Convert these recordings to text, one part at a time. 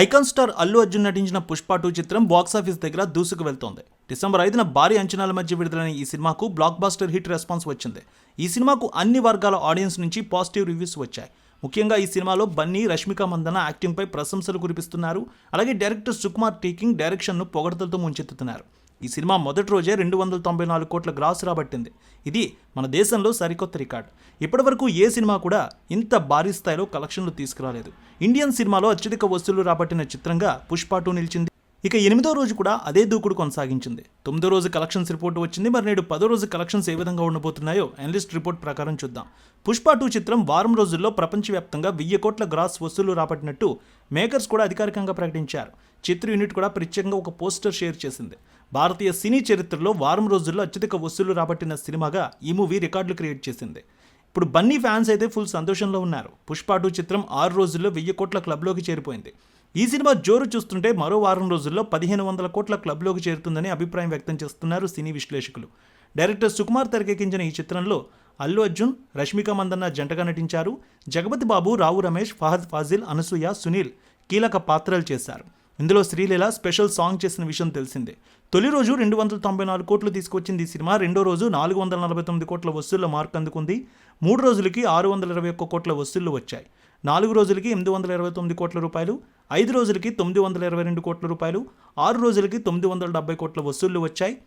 Icon star Allu Arjun నటించిన Pushpa two చిత్రం box office దగ్గర దూసుకు వెళ్తోంది డిసెంబర్ ఐదున భారీ అంచనాల మధ్య విడుదలైన ఈ సినిమాకు బ్లాక్ బాస్టర్ హిట్ రెస్పాన్స్ వచ్చింది. ఈ సినిమాకు అన్ని వర్గాల ఆడియన్స్ నుంచి పాజిటివ్ రివ్యూస్ వచ్చాయి. ముఖ్యంగా ఈ సినిమాలో బన్నీ రష్మిక మందన యాక్టింగ్పై ప్రశంసలు కురిపిస్తున్నారు. అలాగే డైరెక్టర్ సుకుమార్ టీకింగ్ డైరెక్షన్ను పొగడతలతో ముంచెత్తుతున్నారు. ఈ సినిమా మొదటి రోజే రెండు వందల తొంభై నాలుగు కోట్ల గ్రాస్ రాబట్టింది. ఇది మన దేశంలో సరికొత్త రికార్డ్. ఇప్పటివరకు ఏ సినిమా కూడా ఇంత భారీ స్థాయిలో కలెక్షన్లు తీసుకురాలేదు. ఇండియన్ సినిమాలో అత్యధిక వసూళ్ళు రాబట్టిన చిత్రంగా పుష్ప టూ నిలిచింది. ఇక ఎనిమిదో రోజు కూడా అదే దూకుడు కొనసాగించింది. తొమ్మిదో రోజు కలెక్షన్స్ రిపోర్ట్ వచ్చింది. మరి నేడు పదో రోజు కలెక్షన్స్ ఏ విధంగా ఉండబోతున్నాయో అనలిస్ట్ రిపోర్ట్ ప్రకారం చూద్దాం. పుష్ప టూ చిత్రం వారం రోజుల్లో ప్రపంచవ్యాప్తంగా వెయ్యి కోట్ల గ్రాస్ వసూళ్ళు రాబట్టినట్టు మేకర్స్ కూడా అధికారికంగా ప్రకటించారు. చిత్ర యూనిట్ కూడా ప్రత్యేకంగా ఒక పోస్టర్ షేర్ చేసింది. భారతీయ సినీ చరిత్రలో వారం రోజుల్లో అత్యధిక వసూళ్ళు రాబట్టిన సినిమాగా ఈ మూవీ రికార్డులు క్రియేట్ చేసింది. ఇప్పుడు బన్నీ ఫ్యాన్స్ అయితే ఫుల్ సంతోషంలో ఉన్నారు. పుష్ప టూ చిత్రం ఆరు రోజుల్లో వెయ్యి కోట్ల క్లబ్లోకి చేరిపోయింది. ఈ సినిమా జోరు చూస్తుంటే మరో వారం రోజుల్లో పదిహేను వందల కోట్ల క్లబ్లోకి చేరుతుందని అభిప్రాయం వ్యక్తం చేస్తున్నారు సినీ విశ్లేషకులు. డైరెక్టర్ సుకుమార్ తెరకెక్కించిన ఈ చిత్రంలో అల్లు అర్జున్ రష్మిక మందన్న జంటగా నటించారు. జగపతి బాబు రావు రమేష్ ఫహద్ ఫాజిల్ అనసూయ సునీల్ కీలక పాత్రలు చేశారు. ఇందులో శ్రీలీల స్పెషల్ సాంగ్ చేసిన విషయం తెలిసిందే. తొలి రోజు రెండు వందల తొంభై నాలుగు కోట్లు తీసుకొచ్చింది ఈ సినిమా. రెండో రోజు నాలుగు వందల నలభై తొమ్మిది కోట్ల వసూళ్ళ మార్క్ అందుకుంది. మూడు రోజులకి ఆరు వందల ఇరవై ఒక్క కోట్ల వసూళ్ళు వచ్చాయి. నాలుగు రోజులకి ఎనిమిది వందల ఇరవై తొమ్మిది కోట్ల రూపాయలు. ఐదు రోజులకి తొమ్మిది వందల ఇరవై రెండు కోట్ల రూపాయలు ఆరు రోజులకి తొమ్మిది వందల డెబ్బై కోట్ల వసూళ్ళు వచ్చాయి.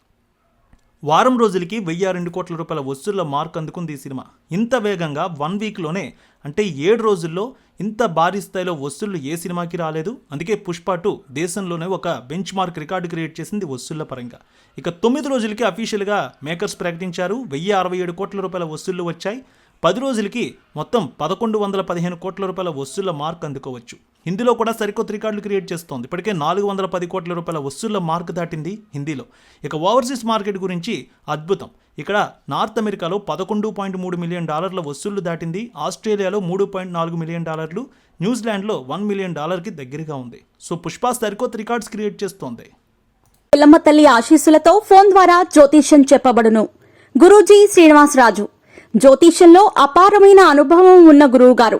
వారం రోజులకి వెయ్యి రెండు కోట్ల రూపాయల వసూళ్ళ మార్క్ అందుకుంది ఈ సినిమా. ఇంత వేగంగా వన్ వీక్లోనే అంటే ఏడు రోజుల్లో ఇంత భారీ స్థాయిలో వసూళ్ళు ఏ సినిమాకి రాలేదు. అందుకే పుష్ప టూ దేశంలోనే ఒక బెంచ్ మార్క్ రికార్డు క్రియేట్ చేసింది వసూళ్ళ పరంగా. ఇక తొమ్మిది రోజులకి అఫీషియల్గా మేకర్స్ ప్రకటించారు. వెయ్యి అరవై ఏడు కోట్ల రూపాయల వసూళ్ళు వచ్చాయి. పది రోజులకి మొత్తం పదకొండు వందల పదిహేను కోట్ల రూపాయల వసూళ్ళ మార్క్ అందుకోవచ్చు. హిందీలో కూడా సరికొత్త రికార్డులు క్రియేట్ చేస్తోంది. ఇప్పటికే నాలుగు వందల పది కోట్ల రూపాయల వస్తువుల మార్క్ దాటింది హిందీలో. ఇక ఓవర్సీస్ మార్కెట్ గురించి అద్భుతం. ఇక్కడ నార్త్ అమెరికాలో పదకొండు పాయింట్ మూడు మిలియన్ డాలర్ల వసూళ్ళు దాటింది. ఆస్ట్రేలియాలో మూడు పాయింట్ నాలుగు మిలియన్ డాలర్లు. న్యూజిలాండ్లో వన్ మిలియన్ డాలర్కి దగ్గరగా ఉంది. సో పుష్ప సరికొత్త రికార్డ్స్ క్రియేట్ చేస్తోంది. పిల్లమ్మ తల్లి ఆశీస్సులతో ఫోన్ ద్వారా జ్యోతిష్యం చెప్పబడును. గురూజీ శ్రీనివాసరాజు. జ్యోతిష్యంలో అపారమైన అనుభవం ఉన్న గురువు గారు